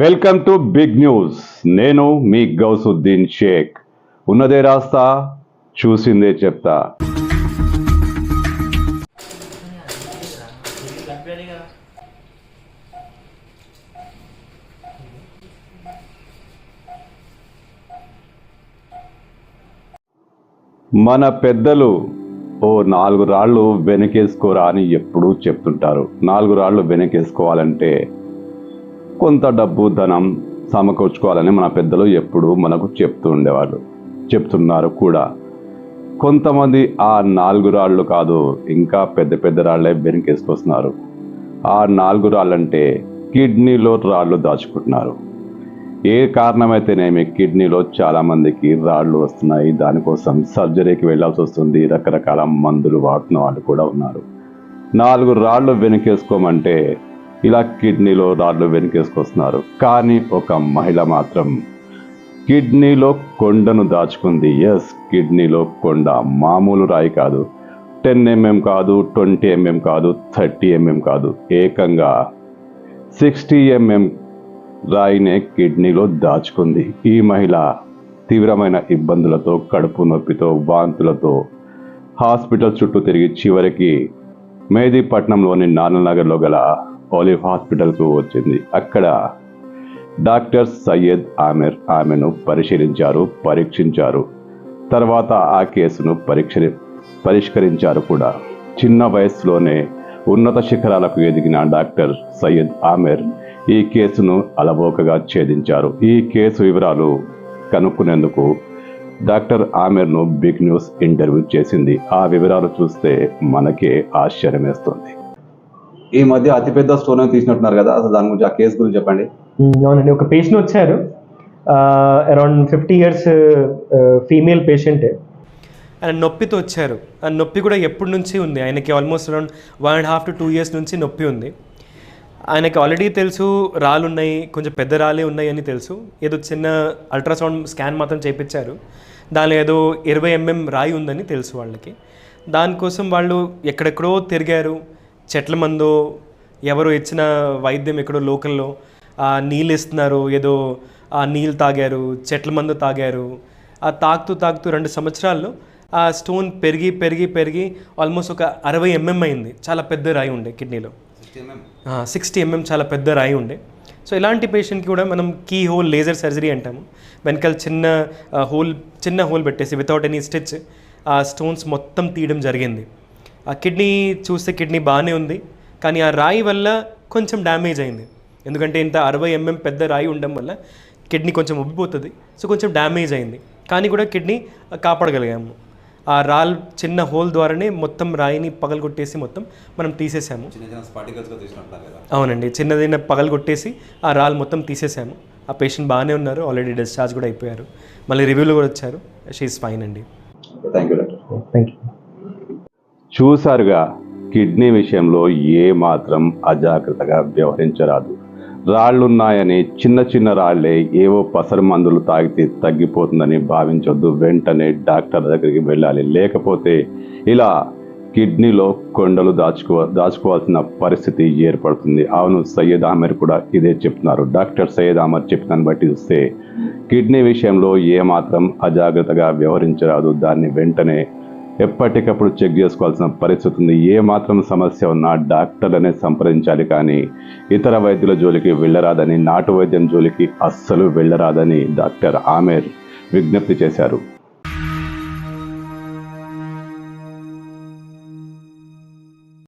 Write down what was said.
Welcome to big news. నేను మీ గౌసుద్దీన్ షేక్. ఉన్నదే రాస్తా చూసిందే చెప్తా. మన పెద్దలు ఓ నాలుగు రాళ్ళు వెనకేసుకోరా అని ఎప్పుడూ చెప్తుంటారు. నాలుగు రాళ్ళు వెనకేసుకోవాలంటే కొంత డబ్బు ధనం సమకూర్చుకోవాలని మన పెద్దలు ఎప్పుడు మనకు చెప్తూ ఉండేవాళ్ళు చెప్తున్నారు కూడా. కొంతమంది ఆ నాలుగు రాళ్ళు కాదు ఇంకా పెద్ద పెద్ద రాళ్ళే వెనకేసుకొస్తున్నారు ఆ నాలుగు రాళ్ళంటే కిడ్నీలో రాళ్ళు దాచుకుంటున్నారు. ఏ కారణమైతేనేమి కిడ్నీలో చాలామందికి రాళ్ళు వస్తున్నాయి దానికోసం సర్జరీకి వెళ్ళాల్సి వస్తుంది రకరకాల మందులు వాడుతున్న వాళ్ళు కూడా ఉన్నారు. నాలుగు రాళ్ళు వెనకేసుకోమంటే ఇలా కిడ్నీలో రాళ్ళు వెనకేసుకొస్తున్నారు. కానీ ఒక మహిళ మాత్రం కిడ్నీలో కొండను దాచుకుంది. ఎస్ కిడ్నీలో కొండ మామూలు రాయి కాదు. టెన్ ఎంఎం కాదు ట్వంటీ ఎంఎం కాదు థర్టీ ఎంఎం కాదు. ఏకంగా సిక్స్టీ ఎంఎం రాయినే కిడ్నీలో దాచుకుంది. ఈ మహిళ తీవ్రమైన ఇబ్బందులతో కడుపు నొప్పితో వాంతులతో హాస్పిటల్ చుట్టూ తిరిగి చివరికి మేదీపట్నంలోని నాననగర్లో గల ఓలివ్ హాస్పిటల్కు వచ్చింది. అక్కడ డాక్టర్ సయ్యద్ ఆమెర్ ఆమెను పరిశీలించారు పరీక్షించారు. తర్వాత ఆ కేసును పరీక్ష పరిష్కరించారు కూడా. చిన్న వయసులోనే ఉన్నత శిఖరాలకు ఎదిగిన డాక్టర్ సయ్యద్ ఆమెర్ ఈ కేసును అలవోకగా ఛేదించారు. ఈ కేసు వివరాలు కనుక్కునేందుకు డాక్టర్ ఆమెర్ను బిగ్ న్యూస్ ఇంటర్వ్యూ చేసింది. ఆ వివరాలు చూస్తే మనకే ఆశ్చర్యం వేస్తుంది ఈ మధ్య అతిపెద్ద స్టోన్ తీసినట్టున్నారు కదా అసలు దాని గురించి ఆ కేసు గురించి చెప్పండి. అవునండి. ఒక పేషెంట్ వచ్చారు. Around fifty years female patient ఆయన నొప్పితో వచ్చారు. ఆ నొప్పి కూడా ఎప్పటి నుంచి ఉంది? ఆయనకి almost around one and half to two years నుంచి నొప్పి ఉంది. ఆయనకి ఆల్రెడీ తెలుసు రాళ్ళు ఉన్నాయి కొంచెం పెద్ద రాళ్ళే ఉన్నాయి అని తెలుసు. ఏదో చిన్న అల్ట్రాసౌండ్ స్కాన్ మాత్రం చేయించారు దానిలో ఏదో ఇరవై ఎంఎం రాయి ఉందని తెలుసు వాళ్ళకి. దానికోసం వాళ్ళు ఎక్కడెక్కడో తిరిగారు. చెట్ల మందో ఎవరో ఇచ్చిన వైద్యం ఎక్కడో లోకల్లో ఆ నీళ్ళు ఇస్తున్నారు ఏదో ఆ నీళ్ళు తాగారు చెట్ల మందు తాగారు. ఆ తాగుతూ తాగుతూ రెండు సంవత్సరాల్లో ఆ స్టోన్ పెరిగి పెరిగి పెరిగి ఆల్మోస్ట్ ఒక అరవై ఎంఎం అయింది. చాలా పెద్ద రాయి ఉండే కిడ్నీలో. Sixty mm? చాలా పెద్ద రాయి ఉండే. సో ఇలాంటి పేషెంట్కి కూడా మనం కీ హోల్ లేజర్ సర్జరీ అంటాము. వెనకాల చిన్న హోల్ చిన్న హోల్ పెట్టేసి వితౌట్ ఎనీ స్టిచ్ ఆ స్టోన్స్ మొత్తం తీయడం జరిగింది. ఆ కిడ్నీ చూస్తే కిడ్నీ బాగానే ఉంది కానీ ఆ రాయి వల్ల కొంచెం డ్యామేజ్ అయింది. ఎందుకంటే ఇంత అరవై ఎంఎం పెద్ద రాయి ఉండడం వల్ల కిడ్నీ కొంచెం ఉబ్బిపోతుంది సో కొంచెం డ్యామేజ్ అయింది. కానీ కూడా కిడ్నీ కాపాడగలిగాము. ఆ రాల్ చిన్న హోల్ ద్వారానే మొత్తం రాయిని పగలగొట్టేసి మొత్తం మనం తీసేసాము. అవునండి చిన్నదైన పగలగొట్టేసి ఆ రాల్ మొత్తం తీసేసాము. ఆ పేషెంట్ బాగానే ఉన్నారు ఆల్రెడీ డిశ్చార్జ్ కూడా అయిపోయారు. మళ్ళీ రివ్యూలో కూడా వచ్చారు. షీఈ్ ఫైన్ అండి. థ్యాంక్ యూ చూసారుగా కిడ్నీ విషయంలో ఏ మాత్రం అజాగ్రత్తగా వ్యవహరించరాదు. రాళ్ళున్నాయని చిన్న చిన్న రాళ్ళే ఏవో పసరు మందులు తాగితే తగ్గిపోతుందని భావించొద్దు. వెంటనే డాక్టర్ దగ్గరికి వెళ్ళాలి. లేకపోతే ఇలా కిడ్నీలో కొండలు దాచుకో దాచుకోవాల్సిన పరిస్థితి ఏర్పడుతుంది. అవును సయ్యద్ ఆమెర్ కూడా ఇదే చెప్తున్నారు. డాక్టర్ సయ్యద్ ఆమర్ చెప్పిన బట్టి చూస్తే కిడ్నీ విషయంలో ఏ మాత్రం అజాగ్రత్తగా వ్యవహరించరాదు. దాన్ని వెంటనే ఎప్పటికప్పుడు చెక్ చేసుకోవాల్సిన పరిస్థితి ఉంది. ఏ మాత్రం సమస్య ఉన్నా డాక్టర్లనే సంప్రదించాలి కానీ ఇతర వైద్యుల జోలికి వెళ్ళరాదని నాటు వైద్యం జోలికి అస్సలు వెళ్ళరాదని డాక్టర్ ఆమెర్ విజ్ఞప్తి చేశారు.